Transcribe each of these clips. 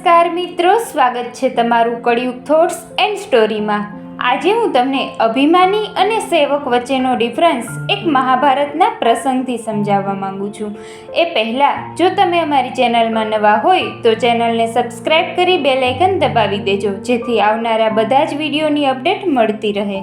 નમસ્કાર મિત્રો, સ્વાગત છે તમારું કળિયુગ થોટ્સ એન્ડ સ્ટોરીમાં આજે હું તમને અભિમાની અને સેવક વચ્ચેનો ડિફરન્સ એક મહાભારતના પ્રસંગથી સમજાવવા માંગુ છું. એ પહેલાં, જો તમે અમારી ચેનલમાં નવા હોય, તો ચેનલને સબસ્ક્રાઇબ કરી બે લાઇકન દબાવી દેજો, જેથી આવનારા બધા જ વિડીયોની અપડેટ મળતી રહે.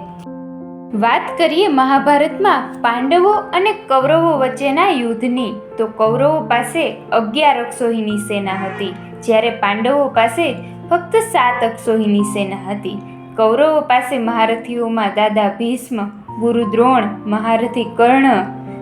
વાત કરીએ મહાભારતમાં પાંડવો અને કૌરવો વચ્ચેના યુદ્ધની. તો કૌરવો પાસે અગિયાર અક્ષોહીની સેના હતી. જ્યારે પાંડવો પાસે ફક્ત સાત અક્ષોહીની સેના હતી. કૌરવો પાસે મહારથીઓમાં દાદા ભીષ્મ, ગુરુ દ્રોણ, મહારથી કર્ણ.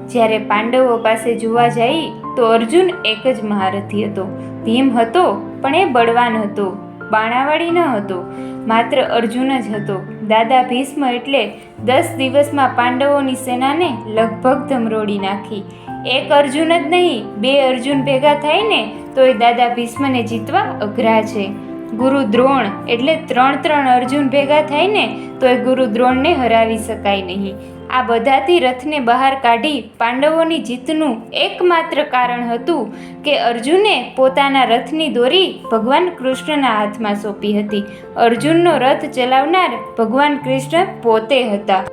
જ્યારે પાંડવો પાસે જોવા જઈ તો અર્જુન એક જ મહારથી હતો. ભીમ હતો, પણ એ બળવાન હતો બાણાવાળી ન હતો, માત્ર અર્જુન જ હતો. દાદા ભીષ્મ એટલે દસ દિવસમાં પાંડવોની સેનાને લગભગ ધમરોડી નાખી. એક અર્જુન જ નહીં, બે અર્જુન ભેગા થાય ને તો એ દાદા ભીષ્મને જીતવા અઘરા છે. ગુરુ દ્રોણ એટલે ત્રણ ત્રણ અર્જુન ભેગા થાય ને તો એ ગુરુ દ્રોણને હરાવી શકાય નહીં. આ બધાથી રથને બહાર કાઢી પાંડવોની જીતનું એકમાત્ર કારણ હતું કે અર્જુને પોતાના રથની દોરી ભગવાન કૃષ્ણના હાથમાં સોંપી હતી. અર્જુનનો રથ ચલાવનાર ભગવાન કૃષ્ણ પોતે હતા.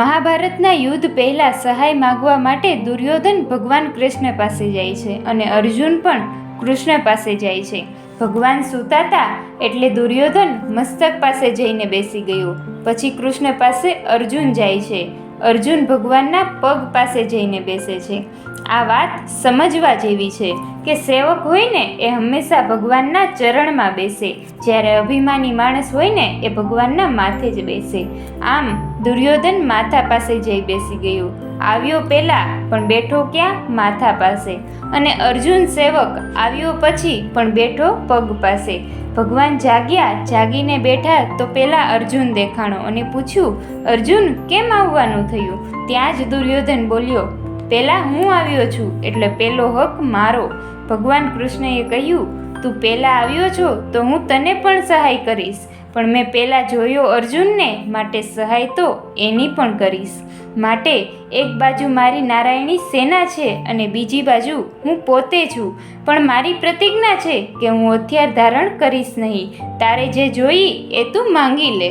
મહાભારતના યુદ્ધ પહેલાં સહાય માગવા માટે દુર્યોધન ભગવાન કૃષ્ણ પાસે જાય છે અને અર્જુન પણ કૃષ્ણ પાસે જાય છે. ભગવાન સૂતાતા એટલે દુર્યોધન મસ્તક પાસે જઈને બેસી ગયો. પછી કૃષ્ણ પાસે અર્જુન જાય છે. અર્જુન ભગવાનના પગ પાસે જઈને બેસે છે. આ વાત સમજવા જેવી છે કે સેવક હોય ને એ હંમેશા ભગવાનના ચરણમાં બેસે. જ્યારે અભિમાની માણસ હોય ને એ ભગવાનના માથે જ બેસે. આમ દુર્યોધન માથા પાસે જઈ બેસી ગયો. આવ્યો પહેલાં, પણ બેઠો ક્યાં? માથા પાસે. અને અર્જુન સેવક આવ્યો પછી, પણ બેઠો પગ પાસે. ભગવાન જાગ્યા, જાગીને બેઠા તો પહેલાં અર્જુન દેખાણો અને પૂછ્યું, અર્જુન, કેમ આવવાનું થયું? ત્યાં જ દુર્યોધન બોલ્યો, પહેલાં હું આવ્યો છું, એટલે પહેલો હક મારો. ભગવાન કૃષ્ણએ કહ્યું, તું પહેલાં આવ્યો છો તો હું તને પણ સહાય કરીશ. પણ મેં પહેલાં જોયો અર્જુનને માટે સહાય તો એની પણ કરીશ. માટે એક બાજુ મારી નારાયણી સેના છે અને બીજી બાજુ હું પોતે છું. પણ મારી પ્રતિજ્ઞા છે કે હું હથિયાર ધારણ કરીશ નહીં. તારે જે જોઈ એ તું માંગી લે.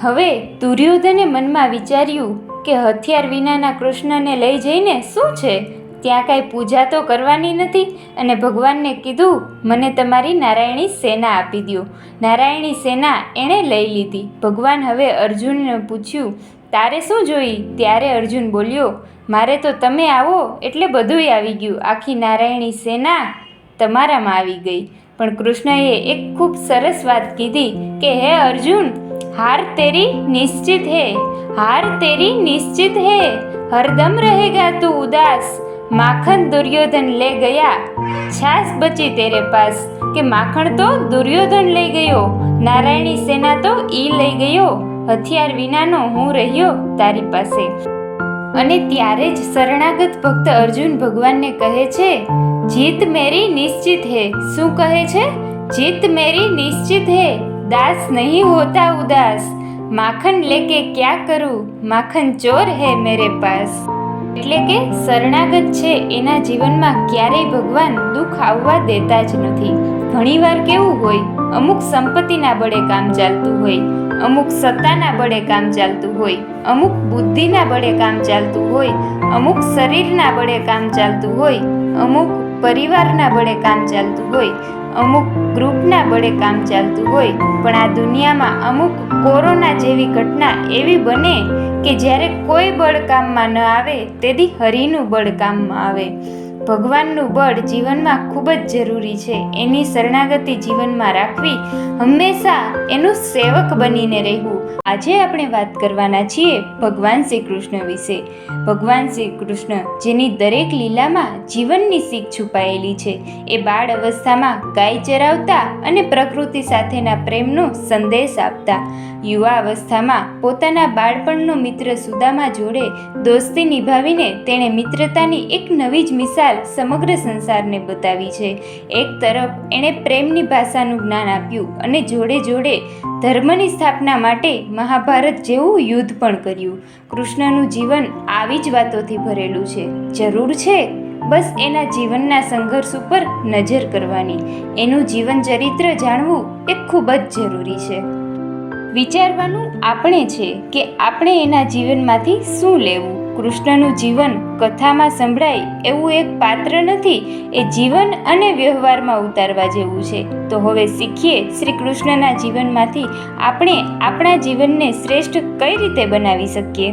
હવે દુર્યોધને મનમાં વિચાર્યું કે હથિયાર વિનાના કૃષ્ણને લઈ જઈને શું છે? ત્યાં કાંઈ પૂજા તો કરવાની નથી અને ભગવાનને કીધું, મને તમારી નારાયણી સેના આપી દો નારાયણી સેના એણે લઈ લીધી. ભગવાન હવે અર્જુનને પૂછ્યું, તારે શું જોઈ? ત્યારે અર્જુન બોલ્યો, મારે તો તમે આવો એટલે બધુંય આવી ગયું. આખી નારાયણી સેના તમારામાં આવી ગઈ. પણ કૃષ્ણએ એક ખૂબ સરસ વાત કીધી કે, હે અર્જુન, હાર તેરી નિશ્ચિત હે, હાર તેરી નિશ્ચિત હે. હરદમ રહેગા તું ઉદાસ. માખણ દુર્યોધન લે ગયા. છાસ બચી તેરે પાસ. કે માખણ તો દુર્યોધન લઈ ગયો. નારાયણી સેના તો ઈ લઈ ગયો. હથિયાર વિનાનો હું રહ્યો તારી પાસે. અને ત્યારે જ શરણાગત ભક્ત અર્જુન ભગવાનને કહે છે, જીત મેરી નિશ્ચિત હે. શું કહે છે? જીત મેરી નિશ્ચિત હે. દાસ નહીં હોતા ઉદાસ. માખન લેકે ક્યાં કરું? માખન ચોર હે મેરે પાસ. એટલે કે શરણાગત છે એના જીવનમાં ક્યારેય ભગવાન દુઃખ આવવા દેતા જ નથી. ઘણીવાર કેવું હોય, અમુક સંપત્તિના બળે કામ ચાલતું હોય, અમુક સત્તાના બળે કામ ચાલતું હોય, અમુક બુદ્ધિના બળે કામ ચાલતું હોય, અમુક શરીરના બળે કામ ચાલતું હોય, અમુક પરિવારના બળે કામ ચાલતું હોય, અમુક ગ્રુપના બળે કામ ચાલતું હોય, પણ આ દુનિયામાં અમુક કોરોના જેવી ઘટના એવી બને કે જ્યારે કોઈ બળ કામમાં ન આવે, તેથી હરિનું બળ કામમાં આવે. ભગવાનનું બળ જીવનમાં ખૂબ જ જરૂરી છે. એની શરણાગતિ જીવનમાં રાખવી હંમેશા એનું સેવક બનીને રહેવું. આજે આપણે વાત કરવાના છીએ ભગવાન શ્રી કૃષ્ણ વિશે. ભગવાન શ્રી કૃષ્ણ, જેની દરેક લીલામાં જીવનની શીખ છુપાયેલી છે, એ બાળ અવસ્થામાં ગાય ચરાવતા અને પ્રકૃતિ સાથેના પ્રેમનો સંદેશ આપતા. યુવા અવસ્થામાં પોતાના બાળપણનો મિત્ર સુદામા જોડે દોસ્તી નિભાવીને તેણે મિત્રતાની એક નવી જ મિસાલ સમગ્ર સંસારને બતાવી છે. એક તરફ એણે પ્રેમની ભાષાનું જ્ઞાન આપ્યું અને જોડે જોડે ધર્મની સ્થાપના માટે મહાભારત જેવું યુદ્ધ પણ કર્યું. કૃષ્ણનું જીવન આવી જ વાતોથી ભરેલું છે. જરૂર છે? બસ એના જીવનના સંઘર્ષ ઉપર નજર કરવાની. એનું જીવન ચરિત્ર જાણવું એ ખૂબ જ જરૂરી છે. વિચારવાનું આપણે છે કે આપણે એના જીવનમાંથી શું લેવું? કૃષ્ણનું જીવન કથામાં સંભળાય એવું એક પાત્ર નથી, એ જીવન અને વ્યવહારમાં ઉતારવા જેવું છે. તો હવે શીખીએ શ્રી કૃષ્ણના જીવનમાંથી આપણે આપણા જીવનને શ્રેષ્ઠ કઈ રીતે બનાવી શકીએ?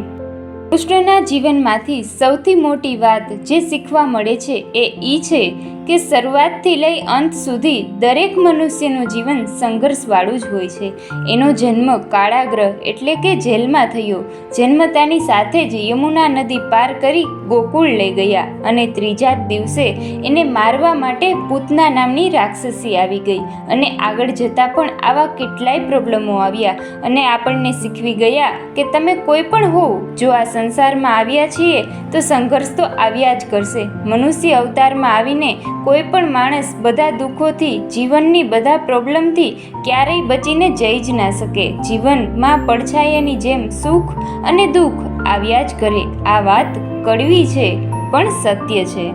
કૃષ્ણના જીવનમાંથી સૌથી મોટી વાત જે શીખવા મળે છે એ ઈ છે કે શરૂઆતથી લઈ અંત સુધી દરેક મનુષ્યનું જીવન સંઘર્ષવાળું જ હોય છે. એનો જન્મ કાળાગ્રહ એટલે કે જેલમાં થયો. જન્મતાની સાથે જ યમુના નદી પાર કરી ગોકુળ લઈ ગયા અને ત્રીજા જ દિવસે એને મારવા માટે પૂતના નામની રાક્ષસી આવી ગઈ અને આગળ જતાં પણ આવા કેટલાય પ્રોબ્લેમો આવ્યા અને આપણને શીખવી ગયા કે તમે કોઈ પણ હોવ, જો આ સંસારમાં આવ્યા છીએ, તો સંઘર્ષ તો આવ્યા જ કરશે. મનુષ્ય અવતારમાં આવીને કોઈ પણ માણસ બધા દુઃખોથી, જીવનની બધા પ્રોબ્લેમથી ક્યારેય બચીને જઈ જ ના શકે. જીવનમાં પડછાયાની જેમ સુખ અને દુઃખ આવ્યા જ કરે. આ વાત કડવી છે, પણ સત્ય છે.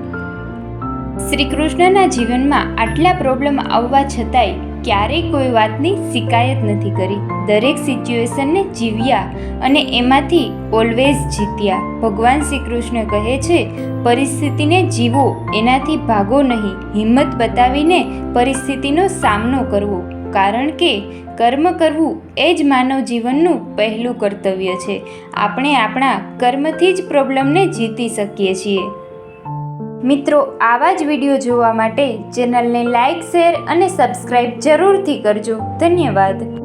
શ્રી કૃષ્ણના જીવનમાં આટલા પ્રોબ્લેમ આવવા છતાંય ક્યારેય કોઈ વાતની શિકાયત નથી કરી. દરેક સિચ્યુએશનને જીવ્યા અને એમાંથી ઓલવેઝ જીત્યા. ભગવાન શ્રી કૃષ્ણ કહે છે, પરિસ્થિતિને જીવો, એનાથી ભાગો નહીં. હિંમત બતાવીને પરિસ્થિતિનો સામનો કરવો. કારણ કે કર્મ કરવું એ જ માનવ જીવનનું પહેલું કર્તવ્ય છે. આપણે આપણા કર્મથી જ પ્રોબ્લેમને જીતી શકીએ છીએ. મિત્રો આવા જ વીડિયો જોવા માટે ચેનલને લાઇક શેર અને સબસ્ક્રાઇબ જરૂરથી કરજો. ધન્યવાદ.